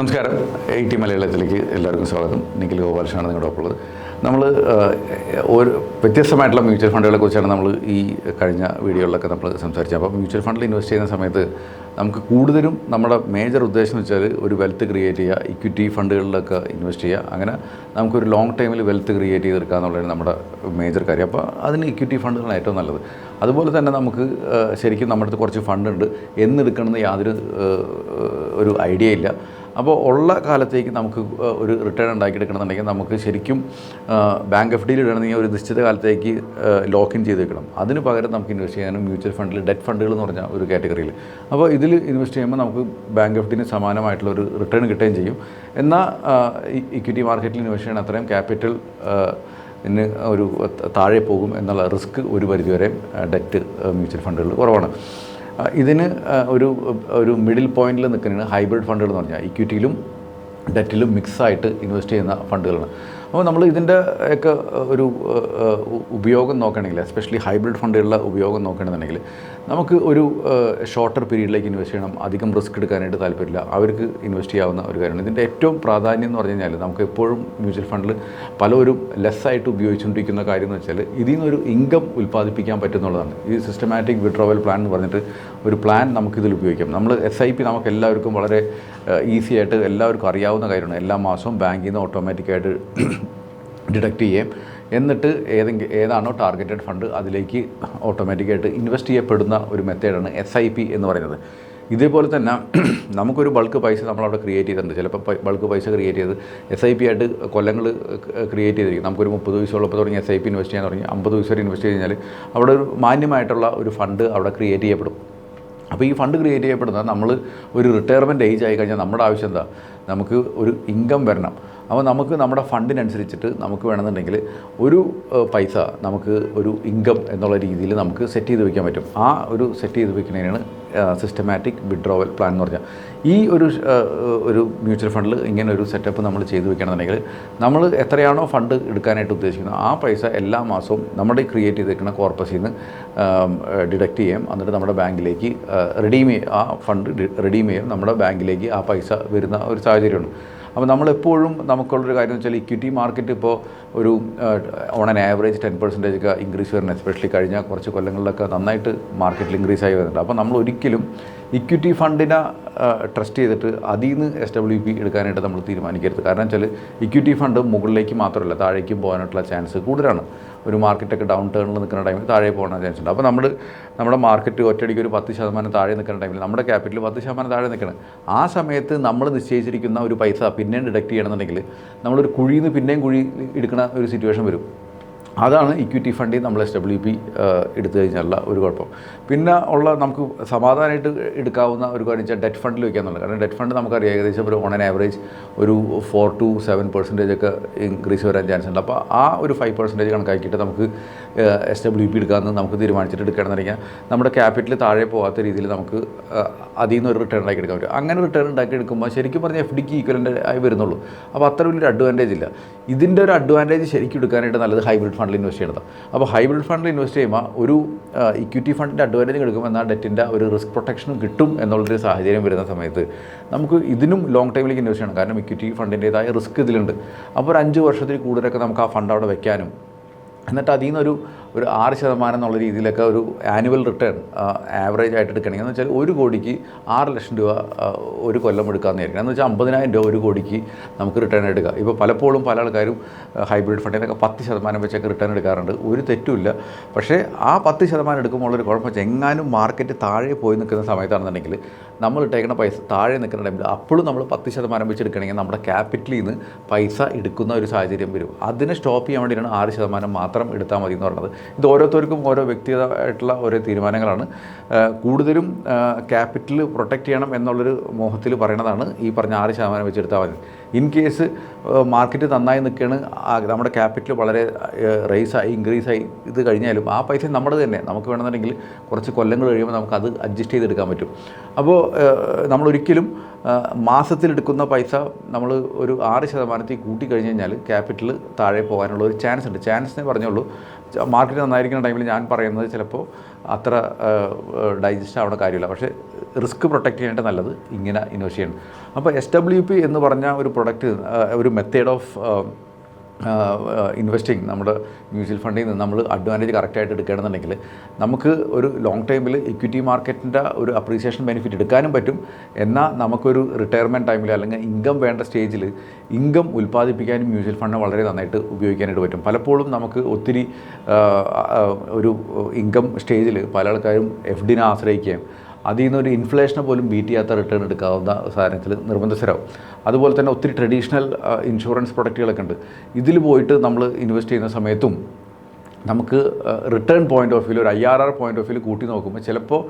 നമസ്കാരം. A T മലയാളത്തിലേക്ക് എല്ലാവർക്കും സ്വാഗതം. നിഖിൽ ഗോപാലകൃഷ്ണൻ നിങ്ങളുടെ ഒപ്പം ഉള്ളത് നമ്മൾ ഒരു വ്യത്യസ്തമായിട്ടുള്ള മ്യൂച്വൽ ഫണ്ടുകളെ കുറിച്ചാണ് നമ്മൾ ഈ കഴിഞ്ഞ വീഡിയോകളിലൊക്കെ നമ്മൾ സംസാരിച്ചത്. അപ്പോൾ മ്യൂച്വൽ ഫണ്ടിൽ ഇൻവെസ്റ്റ് ചെയ്യുന്ന സമയത്ത് നമുക്ക് കൂടുതലും നമ്മുടെ മേജർ ഉദ്ദേശം വെച്ചാൽ ഒരു വെൽത്ത് ക്രിയേറ്റ് ചെയ്യുക ഇക്വിറ്റി ഫണ്ടുകളിലൊക്കെ ഇൻവെസ്റ്റ് ചെയ്യുക. അങ്ങനെ നമുക്കൊരു ലോങ് ടൈമിൽ വെൽത്ത് ക്രിയേറ്റ് ചെയ്തെടുക്കുക എന്നുള്ളതാണ് നമ്മുടെ മേജർ കാര്യം. അപ്പോൾ അതിന് ഇക്വിറ്റി ഫണ്ടുകളാണ് ഏറ്റവും നല്ലത്. അതുപോലെ തന്നെ നമുക്ക് ശരിക്കും നമ്മുടെ അടുത്ത് കുറച്ച് ഫണ്ടുണ്ട് എന്നെടുക്കണമെന്ന് യാതൊരു ഒരു ഐഡിയ ഇല്ല. അപ്പോൾ ഉള്ള കാലത്തേക്ക് നമുക്ക് ഒരു റിട്ടേൺ ഉണ്ടാക്കിയെടുക്കണമെന്നുണ്ടെങ്കിൽ നമുക്ക് ശരിക്കും ബാങ്ക് എഫ് ഡിയിൽ ഇടണമെങ്കിൽ ഒരു നിശ്ചിത കാലത്തേക്ക് ലോക്കിൻ ചെയ്ത് വെക്കണം. അതിന് പകരം നമുക്ക് ഇൻവെസ്റ്റ് ചെയ്യാനും മ്യൂച്വൽ ഫണ്ടിൽ ഡെറ്റ് ഫണ്ടുകൾ എന്ന് പറഞ്ഞ ഒരു കാറ്റഗറിയിൽ അപ്പോൾ ഇതിൽ ഇൻവെസ്റ്റ് ചെയ്യുമ്പോൾ നമുക്ക് ബാങ്ക് എഫ് ഡിന് സമാനമായിട്ടുള്ള ഒരു റിട്ടേൺ കിട്ടുകയും ചെയ്യും. എന്നാൽ ഇക്വിറ്റി മാർക്കറ്റിൽ ഇൻവെസ്റ്റ് ചെയ്യണ അത്രയും ക്യാപിറ്റൽ ഇന്ന് ഒരു താഴെ പോകും എന്നുള്ള റിസ്ക് ഒരു പരിധിവരെ ഡെറ്റ് മ്യൂച്വൽ ഫണ്ടുകൾ കുറവാണ്. ഇതിന് ഒരു ഒരു മിഡിൽ പോയിന്റിൽ നിൽക്കുന്നതാണ് ഹൈബ്രിഡ് ഫണ്ടുകൾ എന്ന് പറഞ്ഞാൽ ഇക്വിറ്റിയിലും ഡെറ്റിലും മിക്സായിട്ട് ഇൻവെസ്റ്റ് ചെയ്യുന്ന ഫണ്ടുകളാണ്. അപ്പോൾ നമ്മൾ ഇതിന്റെ ഒക്കെ ഒരു ഉപയോഗം നോക്കുകയാണെങ്കിൽ എസ്പെഷ്യലി ഹൈബ്രിഡ് ഫണ്ടുകളുടെ ഉപയോഗം നോക്കുകയാണെന്നുണ്ടെങ്കിൽ നമുക്ക് ഒരു ഷോർട്ടർ പീരീഡിലേക്ക് ഇൻവെസ്റ്റ് ചെയ്യണം. അധികം റിസ്ക് എടുക്കാനായിട്ട് താല്പര്യമില്ല. അവർക്ക് ഇൻവെസ്റ്റ് ചെയ്യാവുന്ന ഒരു കാര്യമാണ്. ഇതിന്റെ ഏറ്റവും പ്രാധാന്യം എന്ന് പറഞ്ഞു കഴിഞ്ഞാൽ നമുക്ക് എപ്പോഴും മ്യൂച്വൽ ഫണ്ടിൽ പലവരും ലെസ്സായിട്ട് ഉപയോഗിച്ചുകൊണ്ടിരിക്കുന്ന കാര്യം എന്ന് വെച്ചാൽ ഇതിൽ നിന്നൊരു ഇൻകം ഉൽപ്പാദിപ്പിക്കാൻ പറ്റുന്നുള്ളതാണ്. ഈ സിസ്റ്റമാറ്റിക് വിഡ്രോവൽ പ്ലാൻ എന്ന് പറഞ്ഞിട്ട് ഒരു പ്ലാൻ നമുക്കിതിൽ ഉപയോഗിക്കാം. നമ്മൾ എസ് ഐ പി നമുക്ക് എല്ലാവർക്കും വളരെ ഈസി ആയിട്ട് എല്ലാവർക്കും അറിയാവുന്ന കാര്യമാണ്. എല്ലാ മാസവും ബാങ്കിൽ നിന്ന് ഓട്ടോമാറ്റിക്കായിട്ട് ഡിഡക്റ്റ് ചെയ്യുകയും എന്നിട്ട് ഏതെങ്കിലും ഏതാണോ ടാർഗറ്റഡ് ഫണ്ട് അതിലേക്ക് ഓട്ടോമാറ്റിക്കായിട്ട് ഇൻവെസ്റ്റ് ചെയ്യപ്പെടുന്ന ഒരു മെത്തേഡാണ് എസ് ഐ പി എന്ന് പറയുന്നത്. ഇതേപോലെ തന്നെ നമുക്കൊരു ബൾക്ക് പൈസ നമ്മളവിടെ ക്രിയേറ്റ് ചെയ്തിട്ടുണ്ട്. ചിലപ്പോൾ ബൾക്ക് പൈസ ക്രിയേറ്റ് ചെയ്ത് എസ് ഐ പി ആയിട്ട് കൊല്ലങ്ങൾ ക്രിയേറ്റ് ചെയ്തിരിക്കും. നമുക്കൊരു മുപ്പത് വയസ്സുള്ളപ്പോൾ തുടങ്ങി എസ് ഐ പി ഇൻവെസ്റ്റ് ചെയ്യാൻ തുടങ്ങി. അമ്പത് വയസ്സ് വരെ ഇൻവെസ്റ്റ് ചെയ്ത് കഴിഞ്ഞാൽ അവിടെ ഒരു മാന്യമായിട്ടുള്ള ഒരു ഫണ്ട് അവിടെ ക്രിയേറ്റ് ചെയ്യപ്പെടും. അപ്പോൾ ഈ ഫണ്ട് ക്രിയേറ്റ് ചെയ്യപ്പെടുന്ന നമ്മൾ ഒരു റിട്ടയർമെന്റ് ഏജ് ആയി കഴിഞ്ഞാൽ നമ്മുടെ ആവശ്യം എന്താ? നമുക്ക് ഒരു ഇൻകം വരണം. അപ്പോൾ നമുക്ക് നമ്മുടെ ഫണ്ടിനനുസരിച്ചിട്ട് നമുക്ക് വേണമെന്നുണ്ടെങ്കിൽ ഒരു പൈസ നമുക്ക് ഒരു ഇൻകം എന്നുള്ള രീതിയിൽ നമുക്ക് സെറ്റ് ചെയ്ത് വയ്ക്കാൻ പറ്റും. ആ ഒരു സെറ്റ് ചെയ്ത് വയ്ക്കുന്നതിനാണ് സിസ്റ്റമാറ്റിക് വിഡ്രോവൽ പ്ലാൻ എന്ന് പറഞ്ഞാൽ. ഈ ഒരു ഒരു മ്യൂച്വൽ ഫണ്ടിൽ ഇങ്ങനെ ഒരു സെറ്റപ്പ് നമ്മൾ ചെയ്ത് വെക്കണമെന്നുണ്ടെങ്കിൽ നമ്മൾ എത്രയാണോ ഫണ്ട് എടുക്കാനായിട്ട് ഉദ്ദേശിക്കുന്നത് ആ പൈസ എല്ലാ മാസവും നമ്മുടെ ക്രിയേറ്റ് ചെയ്തിരിക്കുന്ന കോർപ്പസിൽ നിന്ന് ഡിഡക്റ്റ് ചെയ്യാം എന്നിട്ട് നമ്മുടെ ബാങ്കിലേക്ക് റെഡീം ചെയ്യും ആ ഫണ്ട് റെഡീം ചെയ്യും നമ്മുടെ ബാങ്കിലേക്ക് ആ പൈസ വരുന്ന ഒരു സാഹചര്യമുണ്ട്. അപ്പോൾ നമ്മളെപ്പോഴും നമുക്കുള്ളൊരു കാര്യം വെച്ചാൽ ഇക്വിറ്റി മാർക്കറ്റ് ഇപ്പോൾ ഒരു on an average ten percentage ഒക്കെ ഇൻക്രീസ് വരുന്നത് എസ്പെഷ്യലി കഴിഞ്ഞ കുറച്ച് കൊല്ലങ്ങളിലൊക്കെ നന്നായിട്ട് മാർക്കറ്റിൽ ഇൻക്രീസ് ആയി വരുന്നുണ്ട്. അപ്പോൾ നമ്മൾ ഒരിക്കലും ഇക്വിറ്റി ഫണ്ടിനെ ട്രസ്റ്റ് ചെയ്തിട്ട് അതിൽ നിന്ന് എസ് ഡബ്ല്യു പി എടുക്കാനായിട്ട് നമ്മൾ തീരുമാനിക്കരുത്. കാരണം വെച്ചാൽ ഇക്വിറ്റി ഫണ്ട് മുകളിലേക്ക് മാത്രമല്ല താഴേക്കും പോകാനായിട്ടുള്ള ചാൻസ് കൂടുതലാണ്. ഒരു മാർക്കറ്റൊക്കെ ഡൗൺ ടേണിൽ നിൽക്കുന്ന ടൈമിൽ താഴെ പോകാൻ ചാൻസ് ഉണ്ട്. അപ്പോൾ നമ്മൾ നമ്മുടെ മാർക്കറ്റ് ഒറ്റയടിക്ക് ഒരു പത്ത് ശതമാനം താഴെ നിൽക്കുന്ന ടൈമിൽ നമ്മുടെ ക്യാപിറ്റൽ പത്ത് ശതമാനം താഴെ നിൽക്കണം. ആ സമയത്ത് നമ്മൾ നിശ്ചയിച്ചിരിക്കുന്ന ഒരു പൈസ പിന്നെയും ഡിഡക്റ്റ് ചെയ്യണമെന്നുണ്ടെങ്കിൽ നമ്മളൊരു കുഴിയിൽ നിന്ന് പിന്നെയും കുഴി എടുക്കുന്ന ഒരു സിറ്റുവേഷൻ വരും. അതാണ് ഇക്വിറ്റി ഫണ്ടിൽ നമ്മൾ എസ് ഡബ്ല്യു പി എടുത്തു കഴിഞ്ഞാലുള്ള ഒരു കുഴപ്പം. പിന്നെ ഉള്ള നമുക്ക് സമാധാനമായിട്ട് എടുക്കാവുന്ന ഒരു കാര്യം വെച്ചാൽ ഡെറ്റ് ഫണ്ടിൽ വയ്ക്കാന്നുള്ളത് കാരണം ഡെറ്റ് ഫണ്ട് നമുക്കറിയാം ഏകദേശം ഒരു ഓൺ ആൻ ആവറേജ് ഒരു ഫോർ ടു സെവൻ പെർസെന്റേജ് ഒക്കെ ഇൻക്രീസ് വരാൻ ചാൻസ് ഉണ്ട്. അപ്പോൾ ആ ഒരു ഫൈവ് പെർസെന്റേജ് കണക്കാക്കിയിട്ട് നമുക്ക് എസ് ഡബ്ല്യു പി എടുക്കാമെന്ന് നമുക്ക് തീരുമാനിച്ചിട്ട് എടുക്കുകയാണെന്നുണ്ടെങ്കിൽ നമ്മുടെ ക്യാപിറ്റൽ താഴെ പോകാത്ത രീതിയിൽ നമുക്ക് അതിൽ നിന്ന് ഒരു റിട്ടേൺ ഉണ്ടാക്കി എടുക്കാൻ പറ്റും. അങ്ങനെ റിട്ടേൺ ഉണ്ടാക്കി എടുക്കുമ്പോൾ ശരിക്കും പറഞ്ഞാൽ എഫ് ഡിക്ക് ഈക്വലന്റ് ആയി വരുന്നുള്ളൂ. അപ്പോൾ അത്ര വലിയൊരു അഡ്വാന്റേജ് ഇല്ല. ഇതിന്റെ ഒരു അഡ്വാന്റേജ് ശരിക്കും എടുക്കാനായിട്ട് നല്ലത് ഹൈബ്രിഡ് ഫണ്ടിൽ ഇൻവെസ്റ്റ് ചെയ്യണത്. അപ്പോൾ ഹൈബ്രിഡ് ഫണ്ടിൽ ഇൻവെസ്റ്റ് ചെയ്യുമ്പോൾ ഒരു ഇക്വിറ്റി ഫണ്ടിന്റെ അഡ്വാന്റേജ് എടുക്കും എന്നാൽ ഡെറ്റിന്റെ ഒരു റിസ്ക് പ്രൊട്ടക്ഷനും കിട്ടും എന്നുള്ളൊരു സാഹചര്യം വരുന്ന സമയത്ത് നമുക്ക് ഇതിനും ലോങ് ടൈമിലേക്ക് ഇൻവെസ്റ്റ് ചെയ്യണം. കാരണം ഇക്വിറ്റി ഫണ്ടിന്റേതായ റിസ്ക് ഇതിലുണ്ട്. അപ്പോൾ ഒരു അഞ്ച് വർഷത്തിൽ കൂടുതലൊക്കെ നമുക്ക് ആ ഫണ്ട് അവിടെ വെക്കാനും. എന്നിട്ട് അതിൽ നിന്നൊരു ഒരു ആറ് ശതമാനം എന്നുള്ള രീതിയിലൊക്കെ ഒരു ആനുവൽ റിട്ടേൺ ആവറേജ് ആയിട്ട് എടുക്കണമെങ്കിൽ എന്ന് വെച്ചാൽ ഒരു കോടിക്ക് ആറ് ലക്ഷം രൂപ ഒരു കൊല്ലം എടുക്കാമെന്ന് വിചാരിക്കണം. എന്ന് വെച്ചാൽ അമ്പതിനായിരം രൂപ ഒരു കോടിക്ക് നമുക്ക് റിട്ടേൺ എടുക്കാം. ഇപ്പോൾ പലപ്പോഴും പല ആൾക്കാരും ഹൈബ്രിഡ് ഫണ്ടിൽ നിന്നൊക്കെ പത്ത് ശതമാനം വെച്ചൊക്കെ റിട്ടേൺ എടുക്കാറുണ്ട്. ഒരു തെറ്റുമില്ല പക്ഷേ ആ പത്ത് ശതമാനം എടുക്കുമ്പോൾ ഒരു കുഴപ്പം വെച്ചാൽ എങ്ങാനും മാർക്കറ്റ് താഴെ പോയി നിൽക്കുന്ന സമയത്താണെന്നുണ്ടെങ്കിൽ നമ്മൾ ഇട്ടേക്കുന്ന പൈസ താഴെ നിൽക്കുന്ന ടൈമിൽ അപ്പോഴും നമ്മൾ പത്ത് ശതമാനം വെച്ച് എടുക്കണമെങ്കിൽ നമ്മുടെ ക്യാപിറ്റലിൽ നിന്ന് പൈസ എടുക്കുന്ന ഒരു സാഹചര്യം വരും. അതിനെ സ്റ്റോപ്പ് ചെയ്യാൻ വേണ്ടിയിട്ടാണ് ആറ് ശതമാനം മാത്രം എടുത്താൽ മതി എന്ന് പറയുന്നത് ഇത് ഓരോരുത്തർക്കും ഓരോ വ്യക്തിഗതമായിട്ടുള്ള ഓരോ തീരുമാനങ്ങളാണ്. കൂടുതലും ക്യാപിറ്റൽ പ്രൊട്ടക്റ്റ് ചെയ്യണം എന്നുള്ളൊരു മോഹത്തിൽ പറയണതാണ് ഈ പറഞ്ഞ ആറ് ശതമാനം വെച്ചെടുത്താൽ മതി ഇൻ കേസ് മാർക്കറ്റ് നന്നായി നിൽക്കുകയാണ് നമ്മുടെ ക്യാപിറ്റൽ വളരെ റേസായി ഇൻക്രീസായി ഇത് കഴിഞ്ഞാലും ആ പൈസ നമ്മുടെ തന്നെ. നമുക്ക് വേണമെന്നുണ്ടെങ്കിൽ കുറച്ച് കൊല്ലങ്ങൾ കഴിയുമ്പോൾ നമുക്ക് അത് അഡ്ജസ്റ്റ് ചെയ്തെടുക്കാൻ പറ്റും. അപ്പോൾ നമ്മളൊരിക്കലും മാസത്തിലെടുക്കുന്ന പൈസ നമ്മൾ ഒരു ആറ് ശതമാനത്തിൽ കൂട്ടി കഴിഞ്ഞ് കഴിഞ്ഞാൽ ക്യാപിറ്റൽ താഴെ പോകാനുള്ള ഒരു ചാൻസ് ഉണ്ട്. ചാൻസ് എന്നേ പറഞ്ഞുള്ളൂ മാർക്കറ്റ് നന്നായിരിക്കുന്ന ടൈമിൽ ഞാൻ പറയുന്നത് ചിലപ്പോൾ അത്ര ഡൈജസ്റ്റ് ആവുന്ന കാര്യമില്ല. പക്ഷേ റിസ്ക് പ്രൊട്ടക്റ്റ് ചെയ്യാനായിട്ട് നല്ലത് ഇങ്ങനെ ഇൻവെസ്റ്റ് ചെയ്യണം. അപ്പോൾ എസ് ഡബ്ല്യു പി എന്ന് പറഞ്ഞ ഒരു പ്രൊഡക്റ്റ് ഒരു മെത്തേഡ് ഓഫ് ഇൻവെസ്റ്റിംഗ് നമ്മുടെ മ്യൂച്വൽ ഫണ്ടിൽ നിന്ന് നമ്മൾ അഡ്വാന്റേജ് കറക്റ്റായിട്ട് എടുക്കുകയാണെന്നുണ്ടെങ്കിൽ നമുക്ക് ഒരു ലോങ് ടൈമിൽ ഇക്വിറ്റി മാർക്കറ്റിന്റെ ഒരു അപ്രീസിയേഷൻ ബെനിഫിറ്റ് എടുക്കാനും പറ്റും. എന്നാൽ നമുക്കൊരു റിട്ടയർമെന്റ് ടൈമിൽ അല്ലെങ്കിൽ ഇൻകം വേണ്ട സ്റ്റേജിൽ ഇൻകം ഉൽപ്പാദിപ്പിക്കാനും മ്യൂച്വൽ ഫണ്ട് വളരെ നന്നായിട്ട് ഉപയോഗിക്കാനായിട്ട് പറ്റും. പലപ്പോഴും നമുക്ക് ഒത്തിരി ഒരു ഇൻകം സ്റ്റേജിൽ പല ആൾക്കാരും എഫ് ഡിനെ ആശ്രയിക്കുകയും അതിൽ ഒരു ഇൻഫ്ലേഷനെ പോലും ബീറ്റ് ചെയ്യാത്ത റിട്ടേൺ എടുക്കാവുന്ന സാധനത്തിൽ നിർബന്ധിതരാകും അതുപോലെ തന്നെ ഒത്തിരി ട്രഡീഷണൽ ഇൻഷുറൻസ് പ്രൊഡക്റ്റുകളൊക്കെ ഉണ്ട്. ഇതിൽ പോയിട്ട് നമ്മൾ ഇൻവെസ്റ്റ് ചെയ്യുന്ന സമയത്തും നമുക്ക് റിട്ടേൺ പോയിന്റ് ഓഫ് വ്യൂ ഒരു I R R point of view കൂട്ടി നോക്കുമ്പോൾ ചിലപ്പോൾ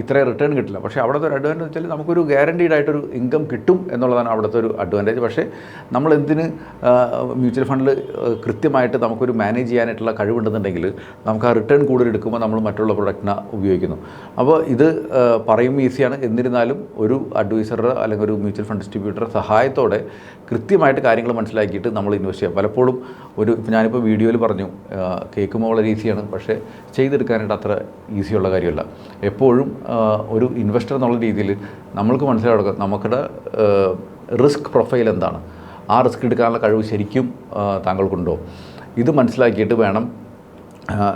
ഇത്രയും റിട്ടേൺ കിട്ടില്ല. പക്ഷേ അവിടുത്തെ ഒരു അഡ്വാന്റേജ് വെച്ചാൽ നമുക്കൊരു ഗ്യാരണ്ടീഡ് ആയിട്ടൊരു ഇൻകം കിട്ടും എന്നുള്ളതാണ് അവിടുത്തെ ഒരു അഡ്വാന്റേജ് പക്ഷേ നമ്മൾ എന്തിന് മ്യൂച്വൽ ഫണ്ടിൽ കൃത്യമായിട്ട് നമുക്കൊരു മാനേജ് ചെയ്യാനായിട്ടുള്ള കഴിവുണ്ടെന്നുണ്ടെങ്കിൽ നമുക്ക് ആ റിട്ടേൺ കൂടുതൽ എടുക്കുമ്പോൾ നമ്മൾ മറ്റുള്ള പ്രൊഡക്റ്റിനെ ഉപയോഗിക്കുന്നു. അപ്പോൾ ഇത് പറയും ഈസിയാണ്. എന്നിരുന്നാലും ഒരു അഡ്വൈസറുടെ അല്ലെങ്കിൽ ഒരു മ്യൂച്വൽ ഫണ്ട് ഡിസ്ട്രിബ്യൂട്ടറുടെ സഹായത്തോടെ കൃത്യമായിട്ട് കാര്യങ്ങൾ മനസ്സിലാക്കിയിട്ട് നമ്മൾ ഇൻവെസ്റ്റ് ചെയ്യാം. പലപ്പോഴും ഒരു ഞാനിപ്പോൾ വീഡിയോയിൽ പറഞ്ഞു കേൾക്കുമ്പോൾ വളരെ ഈസിയാണ് പക്ഷേ ചെയ്തെടുക്കാനായിട്ട് അത്ര ഈസിയുള്ള കാര്യമല്ല. എപ്പോഴും ആ, ഒരു ഇൻവെസ്റ്റർ എന്നുള്ള രീതിയിൽ നമ്മൾക്ക് മനസ്സിലാക്കുക നമുക്കുടെ റിസ്ക് പ്രൊഫൈൽ എന്താണ്? ആ റിസ്ക് എടുക്കാനുള്ള കഴിവ് ശരിക്കും താങ്കൾക്കുണ്ടോ? ഇത് മനസ്സിലാക്കിയിട്ട് വേണം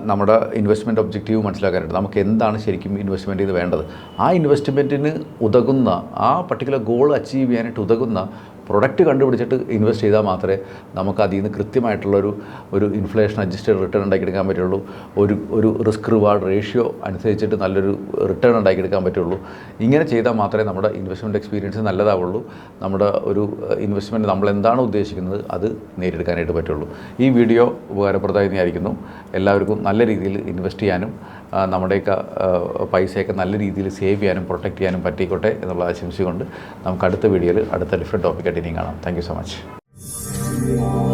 നമ്മുടെ ഇൻവെസ്റ്റ്മെന്റ് ഒബ്ജക്റ്റീവ് മനസ്സിലാക്കാനായിട്ട്. നമുക്ക് എന്താണ് ശരിക്കും ഇൻവെസ്റ്റ്മെന്റ് ചെയ്ത് വേണ്ടത്? ആ ഇൻവെസ്റ്റ്മെന്റിന് ഉതകുന്ന ആ പർട്ടിക്കുലർ ഗോൾ അച്ചീവ് ചെയ്യാനായിട്ട് ഉതകുന്ന പ്രൊഡക്റ്റ് കണ്ടുപിടിച്ചിട്ട് ഇൻവെസ്റ്റ് ചെയ്താൽ മാത്രമേ നമുക്ക് അതിൽ നിന്ന് കൃത്യമായിട്ടുള്ളൊരു ഒരു ഇൻഫ്ലേഷൻ അഡ്ജസ്റ്റഡ് റിട്ടേൺ ഉണ്ടാക്കിയെടുക്കാൻ പറ്റുള്ളൂ. ഒരു ഒരു റിസ്ക് റിവാർഡ് റേഷ്യോ അനുസരിച്ചിട്ട് നല്ലൊരു റിട്ടേൺ ഉണ്ടാക്കിയെടുക്കാൻ പറ്റുള്ളൂ. ഇങ്ങനെ ചെയ്താൽ മാത്രമേ നമ്മുടെ ഇൻവെസ്റ്റ്മെന്റ് എക്സ്പീരിയൻസ് നല്ലതാവുള്ളൂ. നമ്മുടെ ഒരു ഇൻവെസ്റ്റ്മെന്റ് നമ്മൾ എന്താണ് ഉദ്ദേശിക്കുന്നത് അത് നേരിടുക്കാനായിട്ട് പറ്റുള്ളൂ. ഈ വീഡിയോ ഉപകാരപ്രദമായി വിചാരിക്കുന്നു. എല്ലാവർക്കും നല്ല രീതിയിൽ ഇൻവെസ്റ്റ് ചെയ്യാനും നമ്മുടെയൊക്കെ പൈസയൊക്കെ നല്ല രീതിയിൽ സേവ് ചെയ്യാനും പ്രൊട്ടക്റ്റ് ചെയ്യാനും പറ്റിക്കോട്ടെ എന്നുള്ള ആശംസ കൊണ്ട് നമുക്ക് അടുത്ത വീഡിയോയിൽ അടുത്ത ഡിഫറെന്റ് ടോപ്പിക്കായിട്ട് ഇനിയും കാണാം. Thank so much